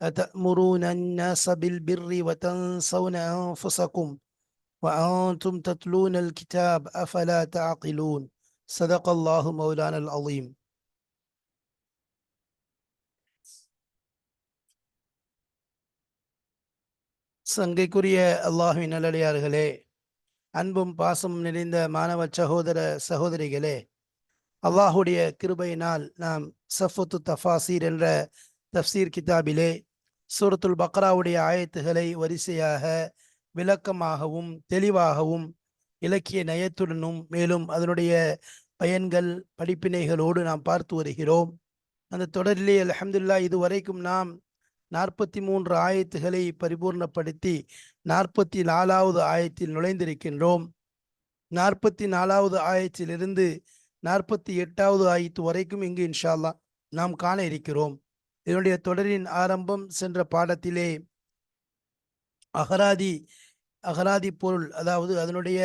أتأمرون الناس بالبر وتنسون أنفسكم وأنتم تتلون الكتاب أفلا تعقلون صدق الله مولانا العظيم சங்கைக்குரிய அல்லாஹுவின் நல்லடியார்களே அன்பும் பாசமும் நிறைந்த மாணவ சகோதர சகோதரிகளே அல்லாஹுடைய கிருபையினால் நாம் சஃபத்து தஃபாசீர் என்ற தஃசீர் கிதாபிலே சூரத்துல் பக்ராவுடைய ஆயத்துகளை வரிசையாக விளக்கமாகவும் தெளிவாகவும் இலக்கிய நயத்துடனும் மேலும் அதனுடைய பயன்கள் படிப்பினைகளோடு நாம் பார்த்து வருகிறோம். அந்த தொடரிலே அலமதுல்லா இதுவரைக்கும் நாம் நாற்பத்தி மூன்று ஆயத்துகளை பரிபூர்ணப்படுத்தி நாற்பத்தி நாலாவது ஆயத்தில் நுழைந்திருக்கின்றோம். நாற்பத்தி நாலாவது ஆயத்திலிருந்து நாற்பத்தி எட்டாவது ஆயத்து வரைக்கும் இங்கு இன்ஷால்லா நாம் காண இருக்கிறோம். இதனுடைய தொடரின் ஆரம்பம் சென்ற பாடத்திலே அகராதி அகராதி பொருள் அதாவது அதனுடைய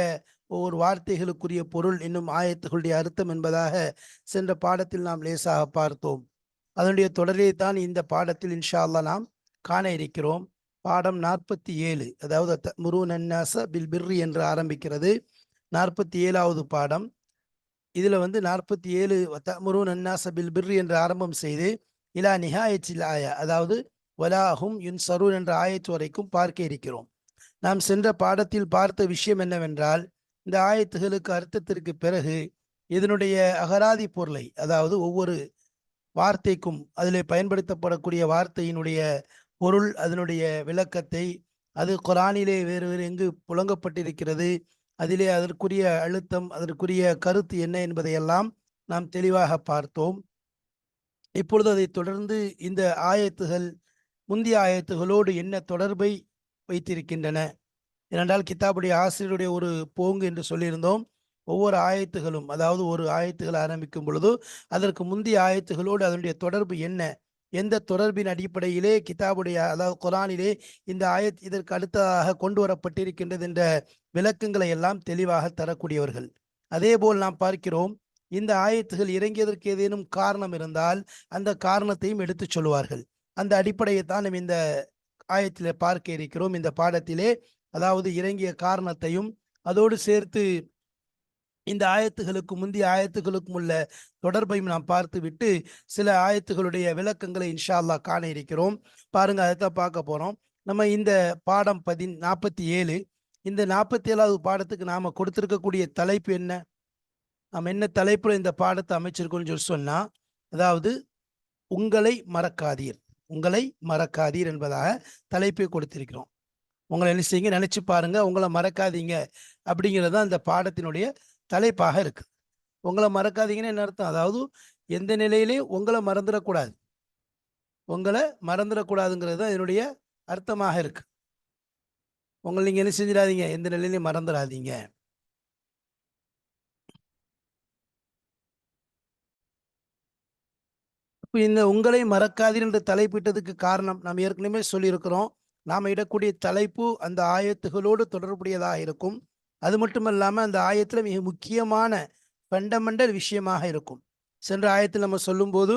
ஒவ்வொரு வார்த்தைகளுக்குரிய பொருள் இன்னும் ஆயத்துகளுடைய அர்த்தம் என்பதாக சென்ற பாடத்தில் நாம் லேசாக பார்த்தோம். அதனுடைய தொடரை தான் இந்த பாடத்தில் இன்ஷா அல்லா நாம் காண இருக்கிறோம். பாடம் நாற்பத்தி ஏழு அதாவது முரு நன்னாச பில் பிர்ரி என்று ஆரம்பிக்கிறது. நாற்பத்தி ஏழாவது பாடம். இதில் வந்து நாற்பத்தி ஏழு முரு நன்னாச பில் பிர்ரி என்று ஆரம்பம் செய்து இலா நிஹாயத்தில் ஆயா. அதாவது வலாஹும் யுன் என்ற ஆயத்து வரைக்கும் பார்க்க இருக்கிறோம். நாம் சென்ற பாடத்தில் பார்த்த விஷயம் என்னவென்றால் இந்த ஆயத்துகளுக்கு அர்த்தத்திற்கு பிறகு இதனுடைய அகராதி பொருளை அதாவது ஒவ்வொரு வார்த்தைக்கும் அதிலே பயன்படுத்தப்படக்கூடிய வார்த்தையினுடைய பொருள் அதனுடைய விளக்கத்தை அது குரானிலே வேறு வேறு எங்கு புழங்கப்பட்டிருக்கிறது அதிலே அதற்குரிய அழுத்தம் அதற்குரிய கருத்து என்ன என்பதையெல்லாம் நாம் தெளிவாக பார்த்தோம். இப்பொழுது அதை தொடர்ந்து இந்த ஆயத்துகள் முந்தைய ஆயத்துகளோடு என்ன தொடர்பை வைத்திருக்கின்றன? ஏனென்றால் கித்தாபுடைய ஆசிரியருடைய ஒரு போங்கு என்று சொல்லியிருந்தோம். ஒவ்வொரு ஆயத்துகளும் அதாவது ஒரு ஆயத்துகள் ஆரம்பிக்கும் பொழுது அதற்கு முந்தைய ஆயத்துகளோடு அதனுடைய தொடர்பு என்ன? எந்த தொடர்பின் அடிப்படையிலே கிதாபுடைய அதாவது குரானிலே இந்த ஆயத் இதற்கு அடுத்ததாக கொண்டு வரப்பட்டிருக்கின்றது என்ற விளக்கங்களை எல்லாம் தெளிவாக தரக்கூடியவர்கள். அதே போல் நாம் பார்க்கிறோம் இந்த ஆயத்துகள் இறங்கியதற்கு ஏதேனும் காரணம் இருந்தால் அந்த காரணத்தையும் எடுத்து சொல்லுவார்கள். அந்த அடிப்படையை தான் நம்ம இந்த ஆயத்திலே பார்க்க இருக்கிறோம். இந்த பாடத்திலே அதாவது இறங்கிய காரணத்தையும் அதோடு சேர்த்து இந்த ஆயத்துகளுக்கு முந்தைய ஆயத்துகளுக்கும் உள்ள தொடர்பையும் நாம் பார்த்து விட்டு சில ஆயத்துகளுடைய விளக்கங்களை இன்ஷா அல்லா காண இருக்கிறோம். பாருங்க அதைத்தான் பார்க்க போறோம். நம்ம இந்த பாடம் பதின் நாற்பத்தி ஏழு. இந்த நாற்பத்தி ஏழாவது பாடத்துக்கு நாம கொடுத்திருக்கக்கூடிய தலைப்பு என்ன? நம்ம என்ன தலைப்பில் இந்த பாடத்தை அமைச்சிருக்கோம்னு சொல்லி சொன்னால் அதாவது உங்களை மறக்காதீர் உங்களை மறக்காதீர் என்பதாக தலைப்பை கொடுத்திருக்கிறோம். உங்களை என்ன செய்யுங்க நினச்சி பாருங்கள் உங்களை மறக்காதீங்க அப்படிங்கிறது தான் இந்த பாடத்தினுடைய தலைப்பாக இருக்குது உங்களை மறக்காதீங்கன்னு என்ன அர்த்தம்? அதாவது எந்த நிலையிலையும் உங்களை மறந்துடக்கூடாது. உங்களை மறந்துடக்கூடாதுங்கிறது தான் இதனுடைய அர்த்தமாக இருக்குது உங்களை நீங்கள் என்ன செஞ்சிடாதீங்க எந்த நிலையிலையும் மறந்துடாதீங்க. இந்த உங்களை மறக்காதீர் என்று தலைப்பிட்டதுக்கு காரணம் நாம் ஏற்கனவே சொல்லியிருக்கிறோம். நாம் இடக்கூடிய தலைப்பு அந்த ஆயத்துகளோடு தொடர்புடையதாக இருக்கும். அது மட்டும் இல்லாமல் அந்த ஆயத்தில் மிக முக்கியமான ஃபண்டமெண்டல் விஷயமாக இருக்கும். சென்ற ஆயத்தில் நம்ம சொல்லும்போது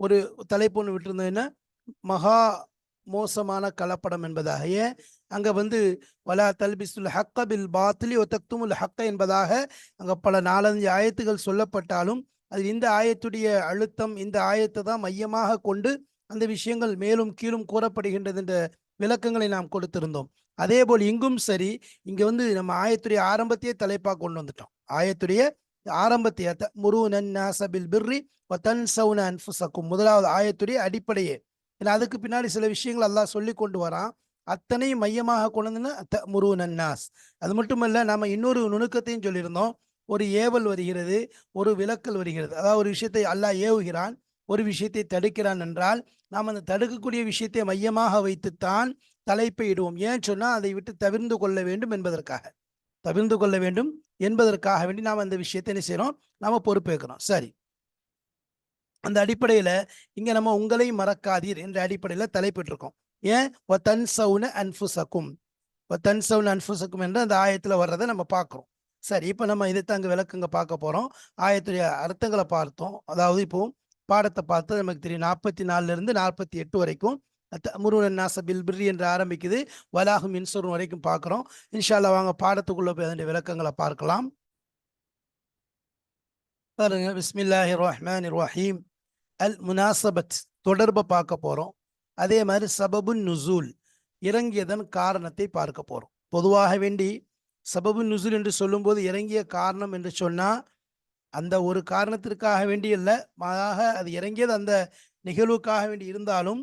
ஒரு தலைப்பு ஒன்று விட்டுருந்ததுன்னா மகா மோசமான கலப்படம் என்பதாக. அங்கே வந்து வலா தல்பிசுல் ஹக்க பில் பாத்திலி ஒத்தக்துமுல் ஹக்க என்பதாக அங்கே பல நாலஞ்சு ஆயத்துகள் சொல்லப்பட்டாலும் அது இந்த ஆயத்துடைய அழுத்தம் இந்த ஆயத்தை தான் மையமாக கொண்டு அந்த விஷயங்கள் மேலும் கீழும் கூறப்படுகின்றது என்ற விளக்கங்களை நாம் கொடுத்திருந்தோம். அதே போல் இங்கும் சரி இங்க வந்து நம்ம ஆயத்துடைய ஆரம்பத்தையே தலைப்பாக கொண்டு வந்துட்டோம். ஆயத்துடைய ஆரம்பத்தைய முரு நன்னாசபில் பிர்ரி தன் சவுன அன்புசக்கும் முதலாவது ஆயத்துடைய அடிப்படையே. ஏன்னா அதுக்கு பின்னாடி சில விஷயங்கள் எல்லாம் சொல்லி கொண்டு வரான். அத்தனையும் மையமாக கொண்டு வந்து முரு நன்னாஸ் அது மட்டுமல்ல நம்ம இன்னொரு நுணுக்கத்தையும் சொல்லியிருந்தோம். ஒரு ஏவல் வருகிறது ஒரு விளக்கல் வருகிறது. அதாவது ஒரு விஷயத்தை அல்லாஹ் ஏவுகிறான் ஒரு விஷயத்தை தடுக்கிறான் என்றால் நாம் அந்த தடுக்கக்கூடிய விஷயத்தை மையமாக வைத்துத்தான் தலைப்பை இடுவோம். ஏன் சொன்னால் அதை விட்டு தவிர்ந்து கொள்ள வேண்டும் என்பதற்காக. தவிர்ந்து கொள்ள வேண்டும் என்பதற்காக வேண்டி நாம் அந்த விஷயத்தை என்ன செய்கிறோம்? நாம் பொறுப்பேற்கிறோம். சரி. அந்த அடிப்படையில் இங்கே நம்ம உங்களை மறக்காதீர் என்ற அடிப்படையில் தலைப்பிட்டிருக்கோம். ஏன்? தன் சவுன அன்புசக்கும் தன் சவுன அன்புசக்கும் என்று அந்த ஆயத்தில் வர்றதை நம்ம பார்க்குறோம். சரி இப்போ நம்ம இதைத்தான் அங்கே விளக்கங்க பார்க்க போகிறோம் ஆயத்துடைய அர்த்தங்களை பார்த்தோம். அதாவது இப்போ பாடத்தை பார்த்து நமக்கு தெரியும். நாற்பத்தி நாலுலேருந்து நாற்பத்தி எட்டு வரைக்கும் முருகன் நாசபில் பிர்ரி என்று ஆரம்பிக்குது. வலாகும் இன்சூரன் வரைக்கும் பார்க்குறோம். இன்ஷால்லா வாங்க பாடத்துக்குள்ளே போய் அதனுடைய விளக்கங்களை பார்க்கலாம். பாருங்க. பிஸ்மில்லாஹி ரஹ்மான் ரஹீம். அல் முனாசபத் தொடர்பை பார்க்க போகிறோம் அதே மாதிரி சபபுன் நுசூல் இறங்கியதன் காரணத்தை பார்க்க போகிறோம் பொதுவாக வேண்டி சபபு நுசுல் என்று சொல்லும்போது இறங்கிய காரணம் என்று சொன்னால் அந்த ஒரு காரணத்திற்காக வேண்டி இல்லை மாறாக அது இறங்கியது அந்த நிகழ்வுக்காக வேண்டி இருந்தாலும்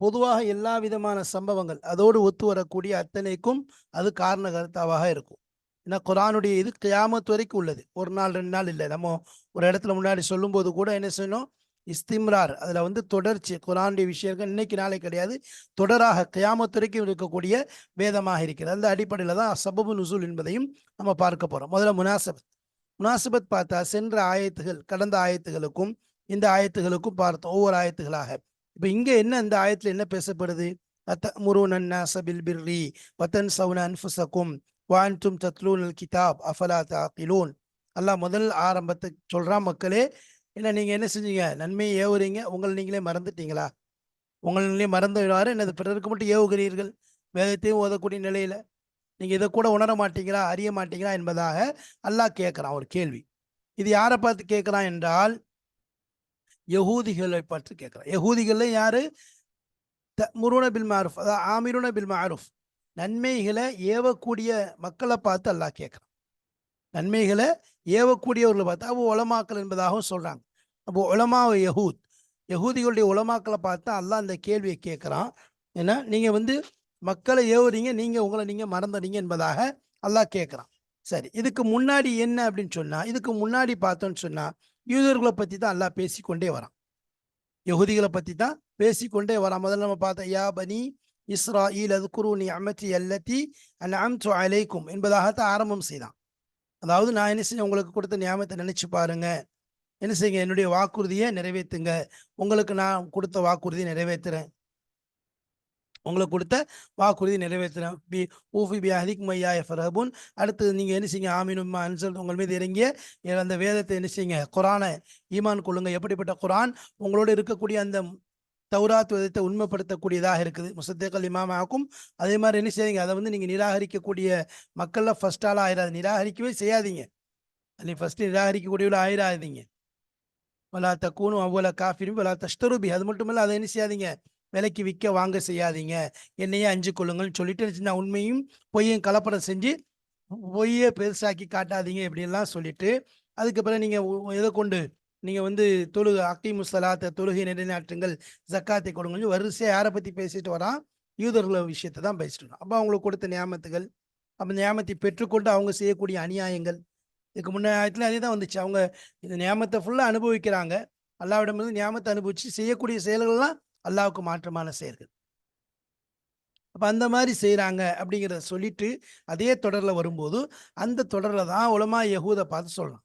பொதுவாக எல்லா விதமான சம்பவங்கள் அதோடு ஒத்து வரக்கூடிய அத்தனைக்கும் அது காரண கருத்தாவாக இருக்கும். ஏன்னா குரானுடைய இது கியாமத்து வரைக்கும் உள்ளது. ஒரு நாள் ரெண்டு நாள் இல்லை. நம்ம ஒரு இடத்துல முன்னாடி சொல்லும்போது கூட என்ன செய்யணும் இஸ்திம்ரார். அதுல வந்து தொடர்ச்சி குரானுடைய விஷயங்கள் இன்னைக்கு நாளை கிடையாது. தொடராக கயாமத்துரைக்கும் இருக்கக்கூடிய வேதமாக இருக்கிறது. அந்த அடிப்படையில தான் சபபு நுசூல் என்பதையும் நம்ம பார்க்க போறோம். முதல்ல முனாசபத். முனாசபத் பார்த்தா சென்ற ஆயத்துகள் கடந்த ஆயத்துகளுக்கும் இந்த ஆயத்துகளுக்கும் பார்த்தோம் ஒவ்வொரு ஆயத்துகளாக. இப்ப இங்க என்ன இந்த ஆயத்துல என்ன பேசப்படுது? பில் பிர்ரி வத்தன் சவுன அன்ஃபுசக்கும் வான்தும் தத்லூன் கிதாப் அஃபலா தாக்கிலூன். அல்லாஹ் முதல் ஆரம்பத்தை சொல்றான் மக்களே இல்லை நீங்கள் என்ன செஞ்சீங்க? நன்மையை ஏவுறீங்க. உங்களை நீங்களே மறந்துட்டீங்களா? உங்களை நீங்களே மறந்துவிடுவாரு என்னது பிறருக்கு மட்டும் ஏவுகிறீர்கள்? வேதத்தையும் ஓதக்கூடிய நிலையில்? நீங்கள் இதை கூட உணர மாட்டீங்களா? அறிய மாட்டீங்களா? என்பதாக அல்லாஹ் கேட்குறான். ஒரு கேள்வி. இது யாரை பார்த்து கேட்குறான் என்றால் யகூதிகளை பார்த்து கேட்குறான். யகூதிகள்ல யாரு? முருன பில் மாருஃப். அதாவது ஆமிருன பில் மாருஃப். நன்மைகளை ஏவக்கூடிய மக்களை பார்த்து அல்லாஹ் கேட்குறான். நன்மைகளை ஏவக்கூடியவர்களை பார்த்தா அவ உலமாக்கல் என்பதாகவும் சொல்கிறாங்க அப்போ உலமா யகூத் யகூதிகளுடைய உலமாக்களை பார்த்தா அல்லா அந்த கேள்வியை கேட்குறான். ஏன்னா நீங்கள் வந்து மக்களை ஏவுறீங்க நீங்கள் உங்களை நீங்கள் மறந்துறீங்க என்பதாக அல்லாஹ் கேட்குறான். சரி இதுக்கு முன்னாடி என்ன அப்படின்னு சொன்னால் இதுக்கு முன்னாடி பார்த்தோன்னு சொன்னால் யூதர்களை பற்றி தான் அல்லாஹ் பேசிக்கொண்டே வரான். யகுதிகளை பற்றி தான் பேசிக்கொண்டே வரான். முதல்ல நம்ம பார்த்தோம் யா பனி இஸ்ராயில் அது அமைச்சி அமத்தி அல்லத்தி அன்அம்து அலைக்கும் என்பதாகத்தான் ஆரம்பம் செய்தான். அதாவது நான் என்ன செய்ய உங்களுக்கு கொடுத்த நியாமத்தை நினைச்சு பாருங்க. என்ன செய்யுங்க? என்னுடைய வாக்குறுதியை நிறைவேற்றுங்க. உங்களுக்கு நான் கொடுத்த வாக்குறுதியை நிறைவேற்றுறேன். உங்களுக்கு கொடுத்த வாக்குறுதி நிறைவேற்றுறேன். பி ஊஃபி பி அதிக் மையா ரபுன் அடுத்து நீங்கள் என்ன செய்யுங்க? ஆமீனும் அன்சல் உங்கள் மீது இறங்கிய அந்த வேதத்தை என்ன செய்யுங்க? குரானை ஈமான் கொள்ளுங்க. எப்படிப்பட்ட குரான்? உங்களோட இருக்கக்கூடிய அந்த தௌராத் விதத்தை உண்மைப்படுத்தக்கூடியதாக இருக்குது. முசத்தேக்கல் இமாமாக்கும் அதே மாதிரி என்ன செய்யுங்க அதை வந்து நீங்கள் நிராகரிக்கக்கூடிய மக்களில் ஃபர்ஸ்ட் ஆயிடாது நிராகரிக்கவே செய்யாதீங்க. நீ ஃபஸ்ட்டு நிராகரிக்கக்கூடியவள ஆயிடாதீங்க வலா தக்கூனும் அவ்வளோ காஃபிரும் வலா தஷ்தருபி அது மட்டும் இல்லை அதை என்ன செய்யாதீங்க. விலைக்கு விற்க வாங்க செய்யாதீங்க. என்னையே அஞ்சு கொள்ளுங்கள்னு சொல்லிட்டு நான் உண்மையும் பொய்யும் கலப்படம் செஞ்சு பொய்யை பெருசாக்கி காட்டாதீங்க. இப்படிலாம் சொல்லிட்டு அதுக்கப்புறம் நீங்கள் எதை கொண்டு நீங்கள் வந்து தொழுக அக்கீமு முஸ்தலாத்த தொழுகை நிலைநாட்டுங்கள் ஜக்காத்தை கொடுங்க வரிசையாக யாரை பற்றி பேசிட்டு வரான்? யூதர்கள் விஷயத்தை தான் பேசிட்டு வரான். அப்போ அவங்களுக்கு கொடுத்த நியமத்துகள் அப்போ நியமத்தை பெற்றுக்கொண்டு அவங்க செய்யக்கூடிய அநியாயங்கள். இதுக்கு முன்னாயத்துல அதே தான் வந்துச்சு. அவங்க இந்த நியமத்தை ஃபுல்லாக அனுபவிக்கிறாங்க. அல்லாவிடமிருந்து நியாமத்தை அனுபவிச்சு செய்யக்கூடிய செயல்கள்லாம் அல்லாவுக்கு மாற்றமான செயல்கள். அப்போ அந்த மாதிரி செய்கிறாங்க அப்படிங்கிறத சொல்லிட்டு அதே தொடரில் வரும்போது அந்த தொடரில் தான் உலமா யகூதை பார்த்து சொல்லலாம்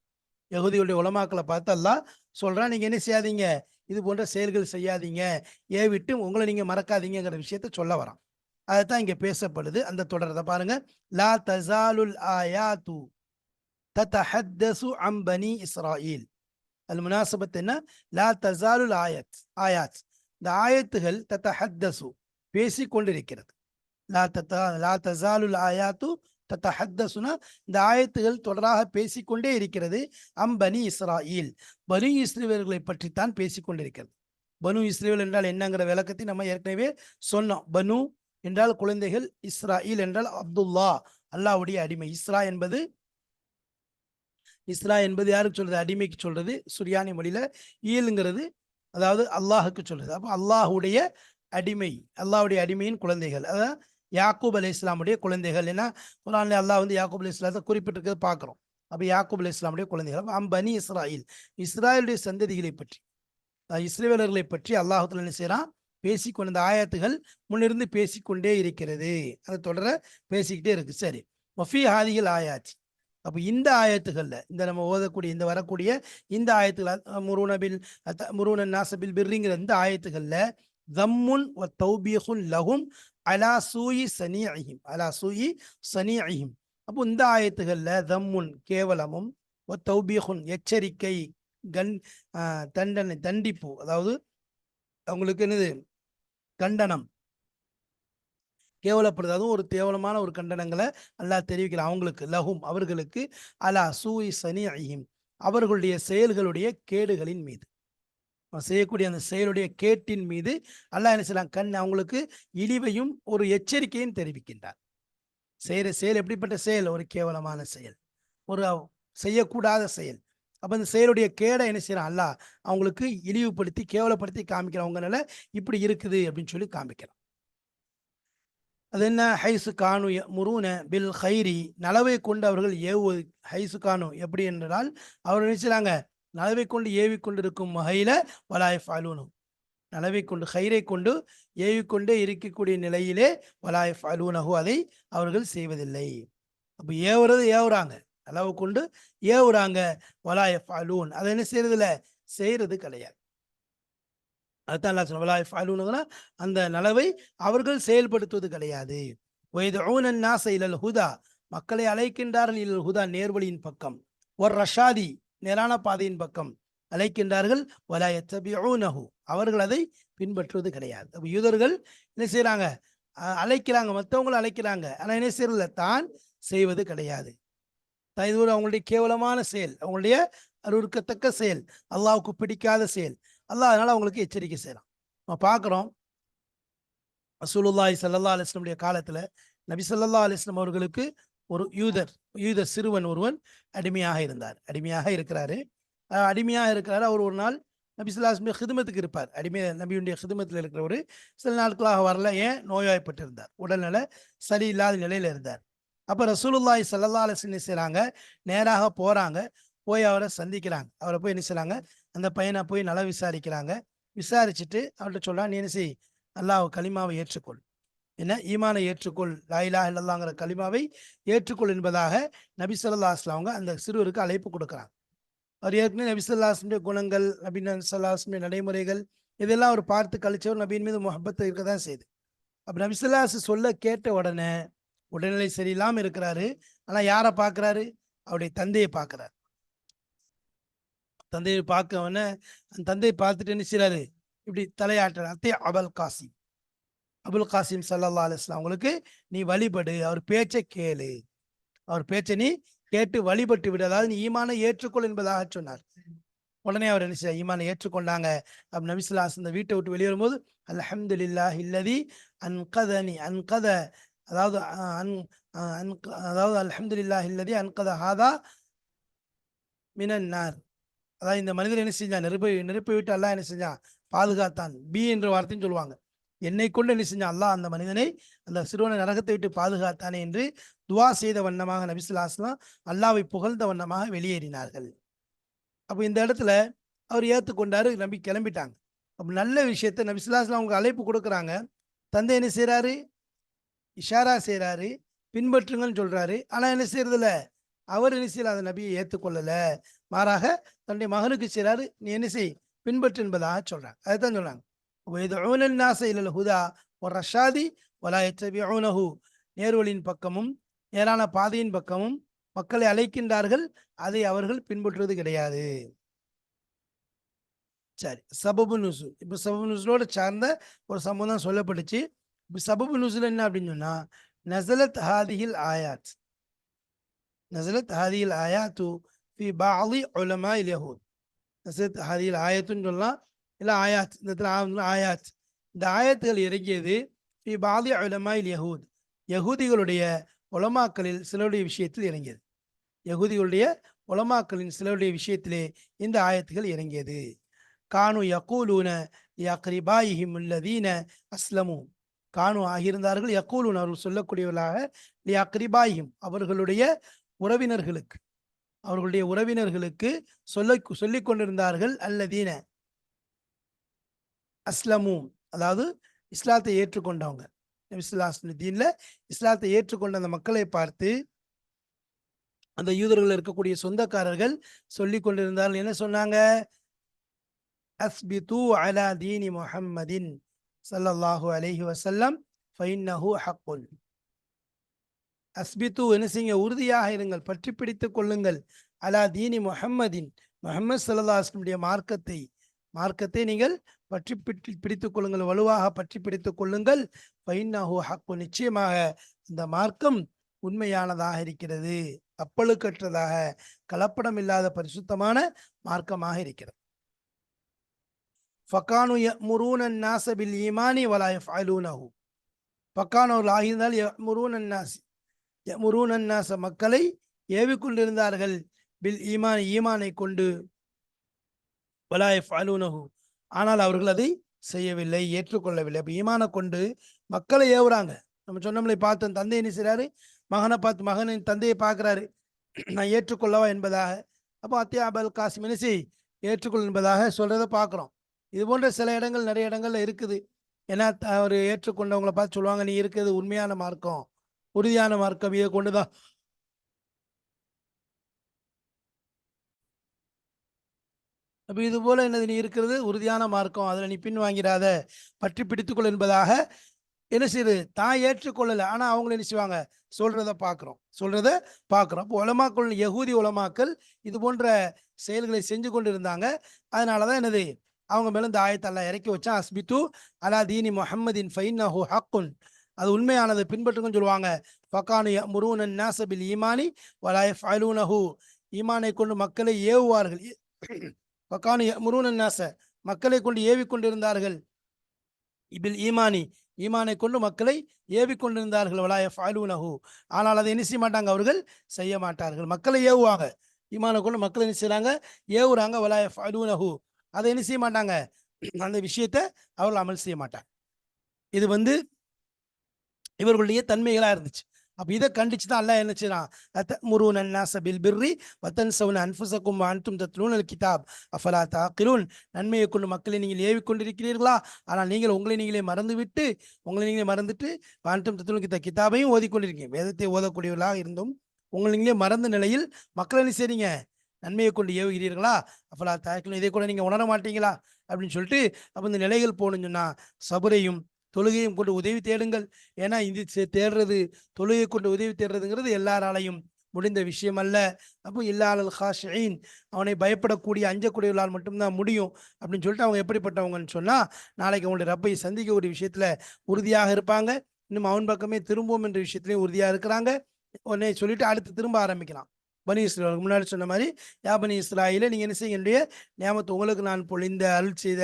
யகுதியுடைய உலமாக்களை பார்த்தெல்லாம் சொல்றான் நீங்க என்ன செய்யாதீங்க? இது போன்ற செயல்கள் செய்யாதீங்க. ஏவிட்டு உங்களை நீங்க மறக்காதீங்கிற விஷயத்த சொல்ல வரான். அதுதான் இங்க பேசப்படுது அந்த தொடர்த பாருங்க. லா தசாலுல் ஆயாத்து தத்தஹத்தசு அம்பனி இஸ்ராயில். அது முனாசபத் என்ன? லா தசாலுல் ஆயத் ஆயாத். இந்த ஆயத்துகள் தத்த ஹத்தசு பேசி கொண்டிருக்கிறது லா தத்தா லா தசாலுல் ஆயாத்து தத்த இந்த ஆயத்துகள் தொடராக பேசிக்கொண்டே இருக்கிறது. அம் பனி இஸ்ராயில். பனு இஸ்ரேவர்களை பற்றித்தான் பேசிக்கொண்டிருக்கிறது. பனு இஸ்ரேல் என்றால் என்னங்கிற விளக்கத்தை நம்ம ஏற்கனவே சொன்னோம். பனு என்றால் குழந்தைகள் இஸ்ராயில் என்றால் அப்துல்லா அல்லாவுடைய அடிமை. இஸ்ரா என்பது இஸ்ரா என்பது யாருக்கு சொல்றது? அடிமைக்கு சொல்றது. சுரியானி மொழியில ஈலுங்கிறது அதாவது அல்லாஹுக்கு சொல்றது. அப்போ அல்லாஹுடைய அடிமை அல்லாஹுடைய அடிமையின் குழந்தைகள். அதான் யாக்கூப் அலி இஸ்லாமுடைய குழந்தைகள். ஏன்னா குரான்ல அல்லாஹ் வந்து யாக்கூப் அலி இஸ்லாத்தை குறிப்பிட்டிருக்கிறது பார்க்குறோம். அப்போ யாக்கூப் அலி இஸ்லாமுடைய குழந்தைகள். அம்பனி இஸ்ராயில். இஸ்ராயலுடைய சந்ததிகளை பற்றி இஸ்ரேலர்களை பற்றி அல்லாஹத்துல என்ன செய்கிறான் பேசிக்கொண்ட இந்த ஆயத்துகள் முன்னிருந்து பேசிக்கொண்டே இருக்கிறது. அதை தொடர பேசிக்கிட்டே இருக்கு. சரி. மஃபி ஹாதிகள் ஆயாச்சு அப்போ இந்த ஆயத்துகளில் இந்த நம்ம ஓதக்கூடிய இந்த வரக்கூடிய இந்த ஆயத்துகள் முருனபில் முருனன் நாசபில் பிர்ரிங்கிற இந்த ஆயத்துகளில் தம்முன் வ தௌபீஹுன் லஹும் அலா சூயி சனிஅஹிம் அலா சூயி சனிஅஹிம் அப்போ இந்த ஆயத்துகள்ல தம்முன் கேவலமும் ஒ தௌபீஹுன் எச்சரிக்கை கண் தண்டனை தண்டிப்பு அதாவது அவங்களுக்கு என்னது? கண்டனம். கேவலப்படுது. அதுவும் ஒரு கேவலமான ஒரு கண்டனங்களை அல்லாஹ் தெரிவிக்கிறான் அவங்களுக்கு லஹும் அவர்களுக்கு அலா சூய் சனி அஹிம் அவர்களுடைய செயல்களுடைய கேடுகளின் மீது. அவன் செய்யக்கூடிய அந்த செயலுடைய கேட்டின் மீது அல்லாஹ் என்ன செய்யலாம் கண் அவங்களுக்கு இழிவையும் ஒரு எச்சரிக்கையும் தெரிவிக்கின்றார் செய்கிற செயல் எப்படிப்பட்ட செயல்? ஒரு கேவலமான செயல். ஒரு செய்யக்கூடாத செயல். அப்போ அந்த செயலுடைய கேடை என்ன செய்யறான் அல்ல அவங்களுக்கு இழிவுபடுத்தி கேவலப்படுத்தி காமிக்கிறவங்கனால இப்படி இருக்குது அப்படின்னு சொல்லி காமிக்கிறான். அது என்ன? ஹைசு கானு முருன பில் ஹைரி நலவை கொண்டு அவர்கள் ஏவுவது. ஹைசு கானு எப்படி என்றால் அவர் நினைச்சாங்க நலவை கொண்டு ஏவி கொண்டிருக்கும் வகையில வலாய் ஃபாலூனும் நலவை கொண்டு ஹைரை கொண்டு ஏவிக்கொண்டே இருக்கக்கூடிய நிலையிலே வலாய் ஃபாலூனஹு அதை அவர்கள் செய்வதில்லை. அப்போ ஏவுறது ஏவுறாங்க. அளவு கொண்டு ஏவுறாங்க. வலாய ஃபாலூன் அதை என்ன செய்யறதில்ல செய்யறது கிடையாது. அதுதான் அல்லா சொன்ன வலாய ஃபாலூனுங்கன்னா அந்த நலவை அவர்கள் செயல்படுத்துவது கிடையாது. வயது ஊனன் நாச இலல் ஹுதா. மக்களை அழைக்கின்றார்கள் இலல் ஹுதா நேர்வழியின் பக்கம். ஒரு ரஷாதி நேரான பாதையின் பக்கம் அழைக்கின்றார்கள். வலாய அவர்கள் அதை பின்பற்றுவது கிடையாது. அப்போ யூதர்கள் என்ன செய்கிறாங்க அழைக்கிறாங்க. மற்றவங்களும் அழைக்கிறாங்க. ஆனால் என்ன செய்யறதில்ல? தான் செய்வது கிடையாது. இது ஒரு அவங்களுடைய கேவலமான செயல். அவங்களுடைய அருவருக்கத்தக்க செயல். அல்லாவுக்கு பிடிக்காத செயல். அல்லாஹ் அதனால அவங்களுக்கு எச்சரிக்கை செய்யலாம் நம்ம பார்க்குறோம். ரசூலுல்லாஹி சல்லா அலிஸ்லமுடைய காலத்துல நபி சல்லா அலிஸ்லம் அவர்களுக்கு ஒரு யூதர் யூதர் சிறுவன் ஒருவன் அடிமையாக இருந்தார். அடிமையாக இருக்கிறாரு. அடிமையாக இருக்கிறாரு. அவர் ஒரு நாள் நபி சொல்லாஸ்மே ஹிதுமத்துக்கு இருப்பார். அடிமை நபியுடைய ஹிதுமத்தில் இருக்கிறவர் சில நாட்களாக வரல ஏன்? நோய்வாய்ப்பட்டிருந்தார். உடல்நல இல்லாத நிலையில இருந்தார். அப்போ ரசூலுல்லாய் சல்லா அலிஸ்ன்னு செய்கிறாங்க நேராக போகிறாங்க போய் அவரை சந்திக்கிறாங்க. அவரை போய் என்ன செய்கிறாங்க அந்த பையனை போய் நல்லா விசாரிக்கிறாங்க. விசாரிச்சுட்டு அவர்கிட்ட சொல்கிறான் நீ என்ன செய்? அல்லாஹ் களிமாவை ஏற்றுக்கொள். என்ன ஈமானை ஏற்றுக்கொள். லாயிலா இல்லல்லாங்கிற களிமாவை ஏற்றுக்கொள் என்பதாக நபி சொல்லா அஸ்லாங்க அந்த சிறுவருக்கு அழைப்பு கொடுக்குறாங்க. அவர் ஏற்கனவே நபி சொல்லாஸ்முடைய குணங்கள் நபி சொல்லாஸ்முடைய நடைமுறைகள் இதெல்லாம் அவர் பார்த்து கழிச்சவர் நபியின் மீது முகப்பத்து இருக்க தான் செய்யுது அப்போ நபிசுல்லாஸ் சொல்ல கேட்ட உடனே உடல்நிலை சரியில்லாமல் இருக்கிறாரு. ஆனால் யாரை பார்க்குறாரு? அவருடைய தந்தையை பார்க்குறாரு. தந்தையை பார்க்க உடனே அந்த தந்தையை பார்த்துட்டு என்ன செய்யறாரு இப்படி தலையாட்டுறார். அத்தே அபுல் காசிம். அபுல் காசிம் சல்லா அலிஸ்லாம் அவங்களுக்கு நீ வழிபடு அவர் பேச்சை கேளு. அவர் பேச்சை நீ கேட்டு வழிபட்டு விடு. அதாவது நீ ஈமானை ஏற்றுக்கொள் என்பதாக சொன்னார். உடனே அவர் என்ன செய்ய ஈமானை ஏற்றுக்கொண்டாங்க. அப்படி நபிசுல்லாஸ் இந்த வீட்டை விட்டு வெளியே வரும்போது அல்ஹம்துலில்லாஹ் இல்லதி அன்கதனி அன்கத அதாவது அன் அதாவது அலமதுல்லா இல்லதி அன்கத ஹாதா மினன்னார் அதாவது இந்த மனிதர் என்ன செஞ்சான் நெருப்பை நெருப்பை விட்டு அல்லா என்ன செஞ்சான்? பாதுகாத்தான். பி என்ற வார்த்தையும் சொல்லுவாங்க. என்னை கொண்டு என்ன செஞ்சான்? அல்லாஹ் அந்த மனிதனை அந்த சிறுவனை நரகத்தை விட்டு பாதுகாத்தானே என்று துவா செய்த வண்ணமாக நபிசுல்லாஸ்லாம் அல்லாவை புகழ்ந்த வண்ணமாக வெளியேறினார்கள். அப்போ இந்த இடத்துல அவர் ஏற்றுக்கொண்டாரு நம்பி கிளம்பிட்டாங்க. அப்போ நல்ல விஷயத்த நபிசுல்லாஸ்லாம் அவங்க அழைப்பு கொடுக்குறாங்க. தந்தை என்ன செய்கிறாரு இஷாரா செய்கிறாரு பின்பற்றுங்கன்னு சொல்கிறாரு ஆனால் என்ன செய்யறதில்ல அவர் என்ன செய்யல? அந்த நபியை ஏற்றுக்கொள்ளலை மாறாக தன்னுடைய மகனுக்கு செய்கிறாரு நீ என்ன செய்? பின்பற்று என்பதாக சொல்கிறாங்க அதுதான் சொல்கிறாங்க சொல்றாங்க அதைத்தான் சொல்றாங்க ஹுதா ஒரு ரஷாதி ஒலாயு நேர்வழியின் பக்கமும் நேரான பாதையின் பக்கமும் மக்களை அழைக்கின்றார்கள். அதை அவர்கள் பின்பற்றுவது கிடையாது. சரி சபபு நுசு இப்போ சபபு நுசுலோடு சார்ந்த ஒரு சம்பவம் சொல்லப்பட்டுச்சு. சபபு நுசுல் என்ன அப்படின்னு சொன்னால் நசலத் ஹாதிஹில் ஆயாத். நசலத் ஹாதிஹில் ஆயாத்து ஃபி பாலி உலமா இல் யஹூத். நசலத் ஹாதிஹில் ஆயத்துன்னு சொல்லலாம். இல்லை ஆயாத் இந்த இடத்துல ஆயாத். இந்த ஆயத்துகள் இறங்கியது ஃபி பாலி உலமாயில் யகூத் யஹூத். யகூதிகளுடைய உலமாக்களில் சிலருடைய விஷயத்தில் இறங்கியது. யகுதிகளுடைய உலமாக்களின் சிலருடைய விஷயத்திலே இந்த ஆயத்துகள் இறங்கியது. கானு யகூலூன யக்ரிபாயிஹிம் உள்ளதீன அஸ்லமு. கானு ஆகியிருந்தார்கள் யக்கூலூன் அவர்கள் சொல்லக்கூடியவர்களாக யக்ரிபாயிஹிம் அவர்களுடைய உறவினர்களுக்கு. அவர்களுடைய உறவினர்களுக்கு சொல்ல சொல்லிக் கொண்டிருந்தார்கள் அல்லதீன அஸ்லமும் அதாவது இஸ்லாத்தை ஏற்றுக்கொண்டவங்க. நபிசுல்லாஸ்லம் தீன்ல இஸ்லாத்தை ஏற்றுக்கொண்ட அந்த மக்களை பார்த்து அந்த யூதர்கள் இருக்கக்கூடிய சொந்தக்காரர்கள் சொல்லி கொண்டிருந்தார்கள். என்ன சொன்னாங்க? அஸ்பிது அலா தீனி முஹம்மதின் ஸல்லல்லாஹு அலஹி வசல்லம் ஃபைன்னஹு ஹக்குன். அஸ்பித்து என்ன செய்யுங்க? உறுதியாக இருங்கள். பற்றி பிடித்துக் கொள்ளுங்கள். அலா தீனி முஹம்மதின். முஹம்மது சல்லா அஸ்லமுடைய மார்க்கத்தை மார்க்கத்தை நீங்கள் பற்றி பிடி பிடித்து கொள்ளுங்கள் வலுவாக பற்றி பிடித்து கொள்ளுங்கள். பைன்னாஹூ ஹக்கு நிச்சயமாக இந்த மார்க்கம் உண்மையானதாக இருக்கிறது. அப்பழுக்கற்றதாக கலப்படம் இல்லாத பரிசுத்தமான மார்க்கமாக இருக்கிறது. ஃபக்கானு முருனன் நாசபில் ஈமானி வலாயஃப் அலூனஹூ பக்கான ஒரு ஆகியிருந்தால் முருனன் நாசி முருனன் நாச மக்களை ஏவிக்கொண்டிருந்தார்கள். பில் ஈமான் ஈமானை கொண்டு வலா யஃஅலூனஹு ஆனால் அவர்கள் அதை செய்யவில்லை ஏற்றுக்கொள்ளவில்லை. அப்ப ஈமானை கொண்டு மக்களை ஏவுறாங்க. நம்ம சொன்னோம்ல பார்த்தோம் தந்தை என்ன செய்கிறாரு மகனை பார்த்து மகனின் தந்தையை பார்க்குறாரு. நான் ஏற்றுக்கொள்ளவா என்பதாக. அப்போ அத்தியா அபல் காசிம் என்ன செய்? ஏற்றுக்கொள் என்பதாக சொல்றதை பார்க்குறோம். இது போன்ற சில இடங்கள் நிறைய இடங்கள்ல இருக்குது. ஏன்னா அவர் ஏற்றுக்கொண்டவங்களை பார்த்து சொல்லுவாங்க நீ இருக்கிறது உண்மையான மார்க்கம் உறுதியான மார்க்கம் இதை கொண்டுதான். அப்போ இது போல என்னது நீ இருக்கிறது உறுதியான மார்க்கம். அதில் நீ பின்வாங்கிடாத பற்றி பிடித்துக்கொள் என்பதாக என்ன செய்யுது தான் ஏற்றுக்கொள்ளலை. ஆனால் அவங்கள என்ன செய்வாங்க? சொல்கிறத பார்க்குறோம் சொல்கிறத பார்க்குறோம் இப்போ உலமாக்கள் யகூதி உலமாக்கள் இது போன்ற செயல்களை செஞ்சு கொண்டு இருந்தாங்க அதனால தான் என்னது அவங்க மேலும் இந்த ஆயத்தெல்லாம் இறக்கி வச்சா அஸ்பித்து அலா தீனி முஹம்மதின் ஃபைன்னா ஹூ ஹக்குன். அது உண்மையானது. பின்பற்றுங்கன்னு சொல்லுவாங்க. ஃபக்கானு முருனன் நாசபில் ஈமானி வலாய் ஃபலூனஹூ ஈமானை கொண்டு மக்களை ஏவுவார்கள். வக்கானு முருகன் நாச மக்களை கொண்டு ஏவி கொண்டிருந்தார்கள் இபில் ஈமானி. ஈமானை கொண்டு மக்களை ஏவி கொண்டிருந்தார்கள் வலாய ஃபாலூனஹு ஆனால் அதை என்ன செய்ய மாட்டாங்க அவர்கள்? செய்ய மாட்டார்கள். மக்களை ஏவுவாங்க. ஈமானை கொண்டு மக்களை என்ன செய்கிறாங்க ஏவுறாங்க. வலாய ஃபாலூனஹு அதை என்ன செய்ய மாட்டாங்க? அந்த விஷயத்தை அவர்கள் அமல் செய்ய மாட்டாங்க. இது வந்து இவர்களுடைய தன்மைகளாக இருந்துச்சு. அப்போ இதை கண்டிச்சு தான் அல்லாஹ் என்ன செய்யறான் முருன் அன்னாச பில் பிர்ரி வத்தன் சவுன் அன்புசக்கும் அன்தும் தத்லூன் அல் கிதாப் அஃபலா தாக்கிலூன். நன்மையை கொண்டு மக்களை நீங்கள் ஏவி கொண்டிருக்கிறீர்களா ஆனால் நீங்கள் உங்களை நீங்களே மறந்து விட்டு உங்களை நீங்களே மறந்துட்டு அன்தும் தத்லூன் கிதா கிதாபையும் ஓதிக்கொண்டிருக்கீங்க. வேதத்தை ஓதக்கூடியவர்களாக இருந்தும் உங்களை நீங்களே மறந்த நிலையில் மக்களை என்ன செய்றீங்க? நன்மையை கொண்டு ஏவுகிறீர்களா? அஃபலா தாக்கிலும் இதை கூட நீங்கள் உணர மாட்டீங்களா அப்படின்னு சொல்லிட்டு அப்போ இந்த நிலைகள் போகணும்னு சொன்னால் சபுரையும் தொழுகையும் கொண்டு உதவி தேடுங்கள். ஏன்னா இது தேடுறது தொழுகை கொண்டு உதவி தேடுறதுங்கிறது எல்லாராலையும் முடிந்த விஷயம் அல்ல அப்போ இல்லால் ஹாஷின் அவனை பயப்படக்கூடிய அஞ்சக்கூடியவர்களால் மட்டும்தான் முடியும் அப்படின்னு சொல்லிட்டு அவங்க எப்படிப்பட்டவங்கன்னு சொன்னால் நாளைக்கு அவங்களுடைய ரப்பை ஒரு விஷயத்தில் உறுதியாக இருப்பாங்க. இன்னும் அவன் பக்கமே திரும்புவோம் என்ற விஷயத்திலையும் உறுதியாக இருக்கிறாங்க. உடனே சொல்லிட்டு அடுத்து திரும்ப ஆரம்பிக்கலாம். பனி இஸ்ரேல் முன்னாடி சொன்ன மாதிரி யா பனி இஸ்ராயில நீங்கள் என்ன செய்ய என்னுடைய நியாமத்தை உங்களுக்கு நான் பொழிந்த அருள் செய்த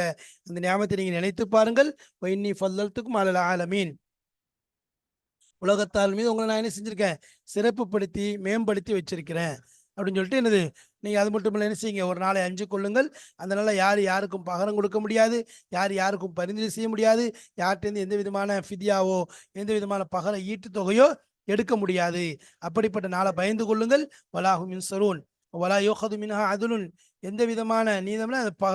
அந்த நியாமத்தை நீங்கள் நினைத்து பாருங்கள். வைன்னி ஃபல்லத்துக்கும் அலல் ஆலமீன். உலகத்தால் மீது உங்களை நான் என்ன செஞ்சுருக்கேன்? சிறப்புப்படுத்தி மேம்படுத்தி வச்சிருக்கிறேன். அப்படின்னு சொல்லிட்டு என்னது நீங்கள் அது மட்டும் இல்லை என்ன செய்யுங்க ஒரு நாளை அஞ்சு கொள்ளுங்கள். அதனால் யார் யாருக்கும் பகரம் கொடுக்க முடியாது யார் யாருக்கும் பரிந்துரை செய்ய முடியாது யார்கிட்டேருந்து எந்த விதமான ஃபிதியாவோ எந்த விதமான பகர ஈட்டு தொகையோ எடுக்க முடியாது அப்படிப்பட்ட நாளை பயந்து கொள்ளுங்கள் வலாஹு மின் சரூன் வலா யோகது மின்ஹா அதுலுன் எந்த விதமான நீதம்னா அது பக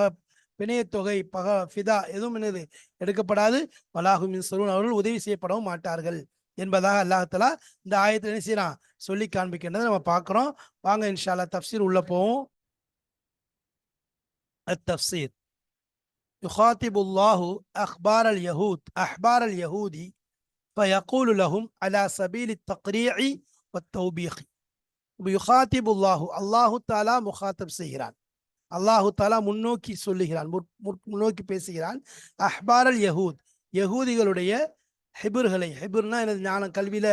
பிணையத் தொகை பக ஃபிதா எதுவும் என்னது எடுக்கப்படாது வலாஹு மின் சரூன் அவர்கள் உதவி செய்யப்படவும் மாட்டார்கள் என்பதாக அல்லாஹ் இந்த ஆயத்தில் என்ன செய்யறான் சொல்லி காண்பிக்கின்றதை நம்ம பார்க்கிறோம் வாங்க இன்ஷா அல்லாஹ் தஃப்சீர் உள்ள போவோம் التفسير يخاطب الله أخبار اليهود أحبار اليهود فيقول لهم على سبيل التقريع والتوبيخ يخاطب الله الله تعالى مخاطب செய்கிறான் அல்லாஹு தாலா முன்னோக்கி சொல்லுகிறான் முற்- முற்- முன்னோக்கி பேசுகிறான் அஹ்பாரல் யஹூத் யகூதிகளுடைய ஹிபுர்களை ஹிபுர்னா எனது ஞானம் கல்வியில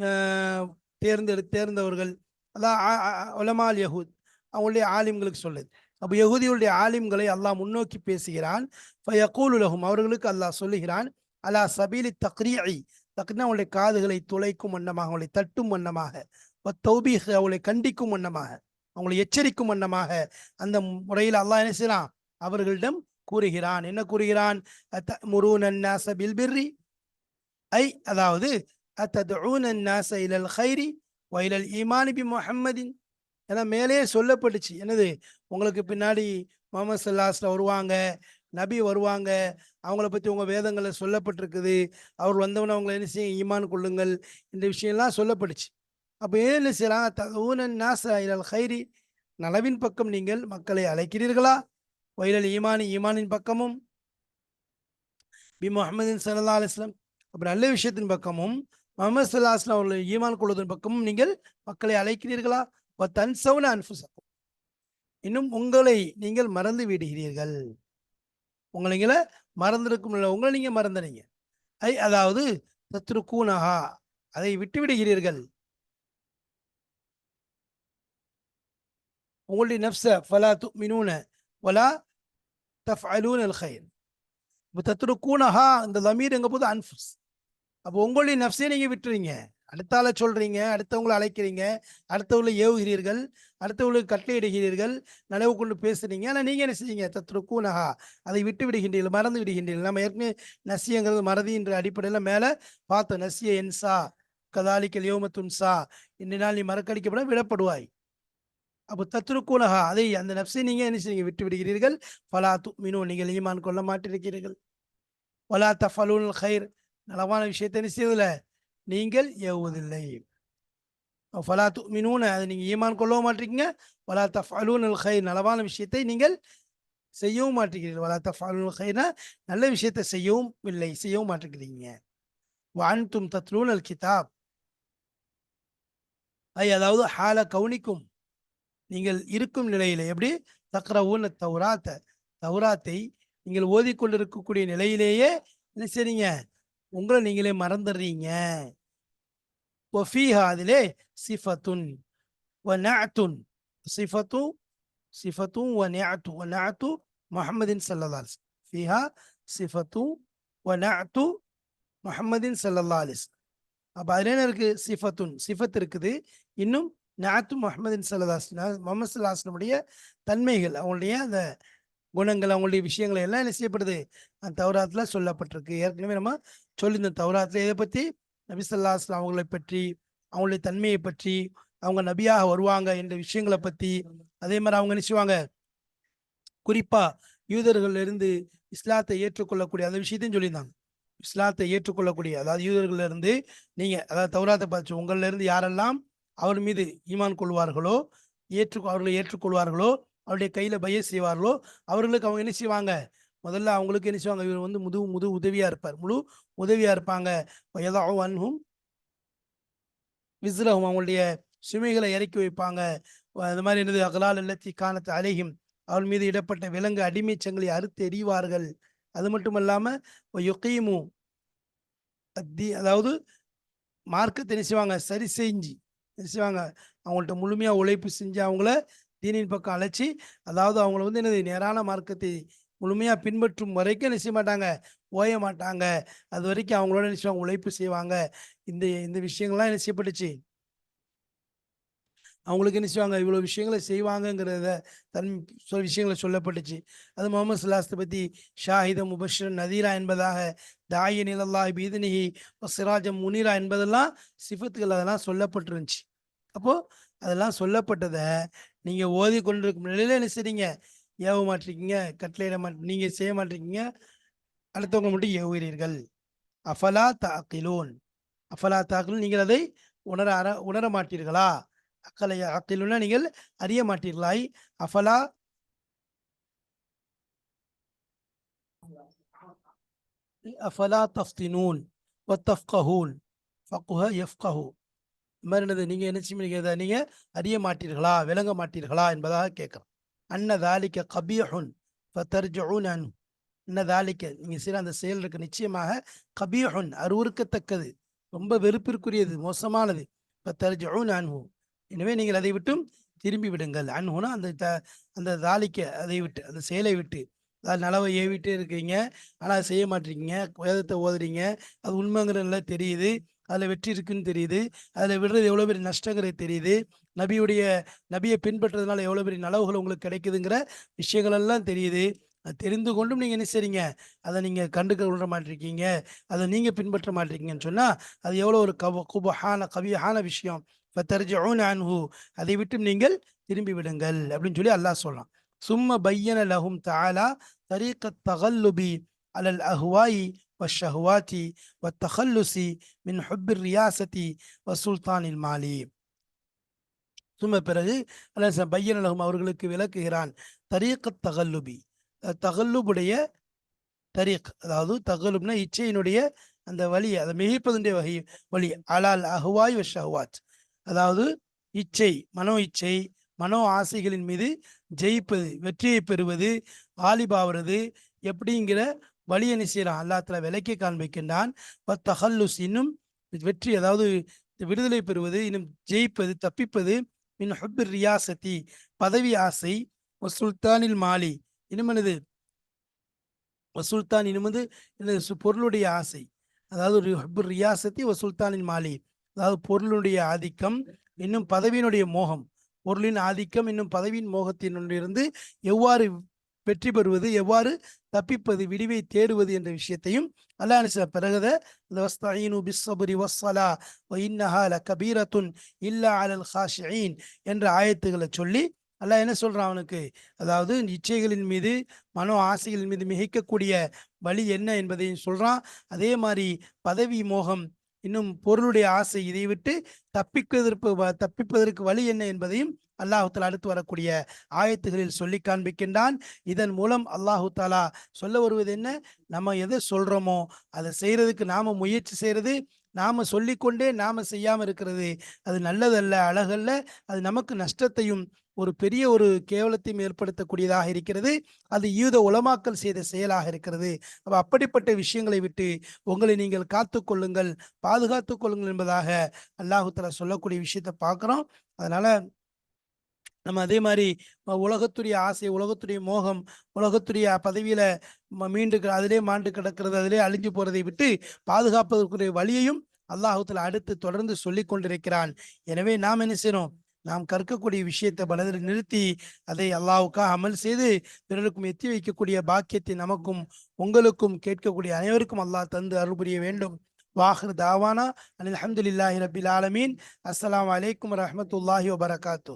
ஆஹ், தேர்ந்தெடு தேர்ந்தவர்கள் அதான் ஆ- ஆ- ஆ- உலமால் யஹூத் அவங்களுடைய ஆலிம்களுக்கு சொல்லுது அப்போ யகூதிகளுடைய ஆலிம்களை அல்லாஹ் முன்னோக்கி பேசுகிறான் ஃபயகூலு லஹும் அவர்களுக்கு அல்லாஹ் சொல்லுகிறான் அலா சபீலி தக்ரீஇ பக்கத்தில் அவங்களுடைய காதுகளை துளைக்கும் வண்ணமாக அவங்களை தட்டும் வண்ணமாக தௌபீக அவளை கண்டிக்கும் வண்ணமாக அவங்களை எச்சரிக்கும் வண்ணமாக அந்த முறையில் அல்லாஹ் என்ன செய்யலாம் அவர்களிடம் கூறுகிறான். என்ன கூறுகிறான்? பில்பிர்ரி ஐ அதாவது ஹைரி வயலல் இமானிபி பி முஹம்மதின். ஏன்னா மேலே சொல்லப்பட்டுச்சு. என்னது? உங்களுக்கு பின்னாடி முகமது சல்லாஸ்ல வருவாங்க. நபி வருவாங்க. அவங்கள பற்றி உங்கள் வேதங்களில் சொல்லப்பட்டிருக்குது. அவர் வந்தவன அவங்களை என்ன செய்ய ஈமான் கொள்ளுங்கள். இந்த விஷயம்லாம் சொல்லப்பட்டுச்சு. அப்போ ஏன் என்ன செய்யலாம்? தகவன் நாச இலல் ஹைரி நலவின் பக்கம் நீங்கள் மக்களை அழைக்கிறீர்களா? வயலல் ஈமானி ஈமானின் பக்கமும். பி முகமதின் சல்லா அலிஸ்லாம் அப்போ நல்ல விஷயத்தின் பக்கமும். முகமது சல்லா அஸ்லாம் அவர்கள் ஈமான் கொள்வதன் பக்கமும் நீங்கள் மக்களை அழைக்கிறீர்களா? தன் சவுன அன்புசக்கும் இன்னும் உங்களை நீங்கள் மறந்து விடுகிறீர்கள். உங்களை நீங்கள மறந்திருக்கும் இல்லை உங்களை நீங்கள் மறந்துறீங்க. ஐ அதாவது தத்ருக்கூனஹா அதை விட்டு விடுகிறீர்கள் உங்களுடைய நப்ச ஃபலா துமினூன வலா அலூன் அல் கைர் இப்போ தத்ருக்கூனஹா இந்த லமீர் எங்க போது அன்ஃபுஸ். அப்போ உங்களுடைய நப்சே நீங்கள் விட்டுறீங்க. அடுத்தால சொல்றீங்க அடுத்தவங்களை அழைக்கிறீங்க அடுத்தவங்களை ஏவுகிறீர்கள் அடுத்தவங்களுக்கு கட்டளையிடுகிறீர்கள் நனவு கொண்டு பேசுறீங்க. ஆனால் நீங்கள் என்ன செய்யுங்க தத்ருக்கூனஹா அதை விட்டு விடுகின்றீர்கள் மறந்து விடுகின்றீர்கள். நம்ம ஏற்கனவே நசியங்கிறது மறதி என்ற அடிப்படையில் மேலே பார்த்தோம். நசிய என்சா கதாலிக்கல் யோமத்துன்சா இந்த நாள் நீ மறக்கடிக்கப்பட விடப்படுவாய். அப்போ தத்ருக்கூனஹா அதை அந்த நப்சை நீங்கள் என்ன செய்யுங்க விட்டு விடுகிறீர்கள். பலா துமினோ நீங்கள் ஈமான் கொள்ள மாட்டிருக்கிறீர்கள். பலா தஃபலூன் ஹைர் நலவான விஷயத்தை என்ன செய்யல நீங்கள் ஏவுவதில்லை. ஃபலா துமினூன அதை நீங்கள் ஈமான் கொள்ளவும் மாட்டீங்க. வலா தஃபலூன் அல் ஹை நலவான விஷயத்தை நீங்கள் செய்யவும் மாட்டேங்கிறீர்கள் வலா தஃப் அலூன் ஹைனா நல்ல விஷயத்தை செய்யவும் இல்லை செய்யவும் மாட்டேங்கிறீங்க. வான்தும் தத்லூன் அல் கிதாப் ஐ அதாவது ஹால கவுனிக்கும் நீங்கள் இருக்கும் நிலையில எப்படி? தக்ரவுன் தௌராத்த தௌராத்தை நீங்கள் ஓதிக்கொண்டிருக்கக்கூடிய நிலையிலேயே என்ன செய்றீங்க? உங்களை நீங்களே மறந்துடுறீங்க. ஒஃபீஹா அதிலே சிஃபத்துன் வ நஅத்துன். சிஃபத்து சிஃபத்து வ நஅத்து வ நஅத்து முஹம்மதின் ஸல்லல்லாஹு ஃபீஹா சிஃபத்து வ நஅத்து முஹம்மதின் ஸல்லல்லாஹு அப்போ அதில் என்ன இருக்கு? சிஃபத்துன். சிஃபத் இருக்குது. இன்னும் நாத்து முகமதின் சல்லதாஸ்னா முகமது சல்லாஸ்னுடைய தன்மைகள் அவங்களுடைய அந்த குணங்கள் அவங்களுடைய விஷயங்கள் எல்லாம் என்ன செய்யப்படுது? அந்த தௌராத்தில் சொல்லப்பட்டிருக்கு. ஏற்கனவே நம்ம சொல்லியிருந்தோம் தௌராத்தில் இதை பற்றி நபிசல்லா அஸ்லாம் அவங்களை பற்றி அவங்களுடைய தன்மையை பற்றி அவங்க நபியாக வருவாங்க என்ற விஷயங்களை பற்றி அதே மாதிரி அவங்க நினைச்சுவாங்க குறிப்பா யூதர்கள்ல இருந்து இஸ்லாத்தை ஏற்றுக்கொள்ளக்கூடிய அந்த விஷயத்தையும் சொல்லியிருந்தாங்க. இஸ்லாத்தை ஏற்றுக்கொள்ளக்கூடிய அதாவது யூதர்கள்ல இருந்து நீங்க அதாவது தௌராத்தை பார்த்து உங்கள்ல இருந்து யாரெல்லாம் அவர் மீது ஈமான் கொள்வார்களோ ஏற்று அவர்களை ஏற்றுக்கொள்வார்களோ அவருடைய கையில் பய செய்வார்களோ அவர்களுக்கு அவங்க என்ன செய்வாங்க? முதல்ல அவங்களுக்கு என்ன செய்வாங்க? இவர் வந்து முது முது உதவியாக இருப்பார். முழு உதவியாக இருப்பாங்க. ஏதாவது அன்ஹும் விஸ்ரஹும் அவங்களுடைய சுமைகளை இறக்கி வைப்பாங்க. அந்த மாதிரி என்னது? அகலால் இல்லத்தி காணத்து அலையும் அவள் மீது இடப்பட்ட விலங்கு அடிமைச்சங்களை அறுத்து எறிவார்கள். அது மட்டும் இல்லாமல் யுக்கையுமு அத்தி அதாவது மார்க்கத்தை என்ன செய்வாங்க? சரி செஞ்சு என்ன செய்வாங்க? அவங்கள்ட்ட முழுமையாக உழைப்பு செஞ்சு அவங்கள தீனின் பக்கம் அழைச்சி அதாவது அவங்கள வந்து என்னது நேரான மார்க்கத்தை முழுமையாக பின்பற்றும் வரைக்கும் என்ன செய்ய மாட்டாங்க? ஓய மாட்டாங்க. அது வரைக்கும் அவங்களோட என்ன செய்வாங்க? உழைப்பு செய்வாங்க. இந்த இந்த விஷயங்கள்லாம் என்ன செய்யப்பட்டுச்சு? அவங்களுக்கு என்ன செய்வாங்க? இவ்வளோ விஷயங்களை செய்வாங்கங்கிறத தன் சொல் விஷயங்களை சொல்லப்பட்டுச்சு. அது முகமது சுல்லாஸ்தை பற்றி ஷாஹித முபஷர் நதீரா என்பதாக தாய நிலல்லா பீதனிஹி சிராஜம் முனிரா என்பதெல்லாம் சிஃபத்துகள் அதெல்லாம் சொல்லப்பட்டிருந்துச்சு. அப்போது அதெல்லாம் சொல்லப்பட்டதை நீங்க ஓதி கொண்டிருக்கும் நிலையில என்ன செய்றீங்க? ஏவ மாட்டிருக்கீங்க கட்டளையிட மாட் நீங்க செய்ய மாட்டிருக்கீங்க அடுத்தவங்க மட்டும் ஏவுகிறீர்கள். அஃபலா தாக்கிலோன். அஃபலா தாக்கிலும் நீங்கள் அதை உணர அற உணர மாட்டீர்களா? அக்கலை அக்கிலுன்னா நீங்கள் அறிய மாட்டீர்களாய். அஃபலா அஃபலா தஃப்தினூன். ஒத்தஃப்கஹூன் ஃபக்குஹ யஃப்கஹு மாதிரி என்னது? நீங்கள் என்ன செய்வீங்க நீங்கள் அறிய மாட்டீர்களா? விளங்க மாட்டீர்களா? என்பதாக கேட்கிறோம் அன்ன தாலிக்க கபீஹுன் ஃபதர்ஜூன் அன் அன்ன தாலிக்க அந்த செயல் இருக்கு. நிச்சயமாக கபீஹுன் அருவறுக்கத்தக்கது ரொம்ப வெறுப்பிற்குரியது மோசமானது. ஃபதர்ஜூன் அன்ஹு. எனவே நீங்கள் அதை விட்டும் திரும்பி விடுங்கள். அன்ஹுனா அந்த த- அந்த தாலிக்க அதை விட்டு அந்த செயலை விட்டு. அதாவது நலவை ஏவிட்டே இருக்கீங்க ஆனால் அதை செய்ய மாட்டேறீங்க வேதத்தை ஓதுறீங்க. அது உண்மைங்கிறது நல்லா தெரியுது. அதில் வெற்றி இருக்குன்னு தெரியுது. அதில் விடுறது எவ்வளோ பெரிய நஷ்டங்கிறது தெரியுது. நபியுடைய நபியை பின்பற்றுறதுனால எவ்வளோ பெரிய நலவுகள் உங்களுக்கு கிடைக்குதுங்கிற விஷயங்களெல்லாம் தெரியுது. அது தெரிந்து கொண்டும் நீங்கள் என்ன செய்றீங்க? அதை நீங்கள் கண்டுக்க விட மாட்டிருக்கீங்க. அதை நீங்கள் பின்பற்ற மாட்டிருக்கீங்கன்னு சொன்னால் அது எவ்வளோ ஒரு கவ குபஹான கவியான விஷயம். இப்போ தெரிஞ்ச ஓன் அன்ஹூ. அதை விட்டும் நீங்கள் திரும்பி விடுங்கள் அப்படின்னு சொல்லி அல்லாஹ் சொல்கிறான் சும்ம பையன லஹும் தாலா தரீக்க தகல்லுபி அலல் அஹ்வாயி வஷஹ்வாத்தி வத்தஹல்லுசி மின் ஹொப்பிர் ரியாசத்தி வசுல்தானில் மாலி சும பிறகு பையன் அலகும் அவர்களுக்கு விளக்குகிறான் தரீக்க தகல்லுபி. தகல்லுபுடைய தரீக் அதாவது தகலுப்னா இச்சையினுடைய அந்த வழி அதை மிகிப்பதுடைய வகை வழி அலால் அஹ்வாய் ஷஹுவாத் அதாவது இச்சை மனோ இச்சை மனோ ஆசைகளின் மீது ஜெயிப்பது வெற்றியை பெறுவது ஆலிபாவது எப்படிங்கிற வழி என்ன அல்லாத்துல விலைக்கு காண்பிக்கின்றான். பத்தஹல்லுஸ் இன்னும் வெற்றி அதாவது விடுதலை பெறுவது இன்னும் ஜெயிப்பது தப்பிப்பது மின் ஹுப்பிர் ரியாசத்தி பதவி ஆசை சுல்தானில் மாலி இனிமனது என்னது? இனிமது எனது வந்து பொருளுடைய ஆசை. அதாவது ஒரு ஹுப்புர் ரியாசத்தி வசுல்தானின் சுல்தானின் மாலி. அதாவது பொருளுடைய ஆதிக்கம் இன்னும் பதவியினுடைய மோகம். பொருளின் ஆதிக்கம் இன்னும் பதவியின் மோகத்தினிருந்து எவ்வாறு வெற்றி பெறுவது எவ்வாறு தப்பிப்பது விடிவை தேடுவது என்ற விஷயத்தையும் அல்லாஹ் சில பிறகுத வஸ்தஈனு பிஸ்ஸப்ரி வஸ்ஸலா வ இன்னஹா கபீரத்துன் இல்லா அலல் ஹாஷிஈன் என்ற ஆயத்துகளை சொல்லி அல்லாஹ் என்ன சொல்றான் அவனுக்கு? அதாவது இச்சைகளின் மீது மனோ ஆசைகளின் மீது மிகைக்கக்கூடிய வழி என்ன என்பதையும் சொல்றான். அதே மாதிரி பதவி மோகம் இன்னும் பொருளுடைய ஆசை இதை விட்டு தப்பிப்பதற்கு வ- தப்பிப்பதற்கு வழி என்ன என்பதையும் அல்லாஹுத்தாலா அடுத்து வரக்கூடிய ஆயத்துகளில் சொல்லி காண்பிக்கின்றான். இதன் மூலம் அல்லாஹு தாலா சொல்ல வருவது என்ன? நம்ம எதை சொல்றோமோ அதை செய்யறதுக்கு நாம முயற்சி செய்யறது நாம சொல்லிக்கொண்டே நாம செய்யாம இருக்கிறது அது நல்லதல்ல அழகல்ல அது நமக்கு நஷ்டத்தையும் ஒரு பெரிய ஒரு கேவலத்தையும் ஏற்படுத்தக்கூடியதாக இருக்கிறது. அது யூத உலமாக்கல் செய்த செயலாக இருக்கிறது. அப்ப அப்படிப்பட்ட விஷயங்களை விட்டு உங்களை நீங்கள் காத்து கொள்ளுங்கள் பாதுகாத்து கொள்ளுங்கள் என்பதாக அல்லாஹுத்தலா சொல்லக்கூடிய விஷயத்தை பார்க்குறோம். அதனால நம்ம அதே மாதிரி உலகத்துடைய ஆசை உலகத்துடைய மோகம் உலகத்துடைய பதவியில ம- மீண்டு க- அதிலே மாண்டு கிடக்கிறது அதிலே அழிஞ்சு போறதை விட்டு பாதுகாப்பதற்குரிய வழியையும் அல்லாஹத்துல அடுத்து தொடர்ந்து சொல்லி கொண்டிருக்கிறான். எனவே நாம் என்ன செய்யணும்? நாம் கற்கக்கூடிய விஷயத்தை மனதில் நிறுத்தி அதை அல்லாவுக்காக அமல் செய்து பிறருக்கும் எத்தி வைக்கக்கூடிய பாக்கியத்தை நமக்கும் உங்களுக்கும் கேட்கக்கூடிய அனைவருக்கும் அல்லாஹ் தந்து அருள் புரிய வேண்டும். வாஹர் தாவானா அலமதுல்லாஹி ரபில் ஆலமீன். அஸ்லாம் வலைக்கம் வரமத்துல்லாஹி வபரகாத்து.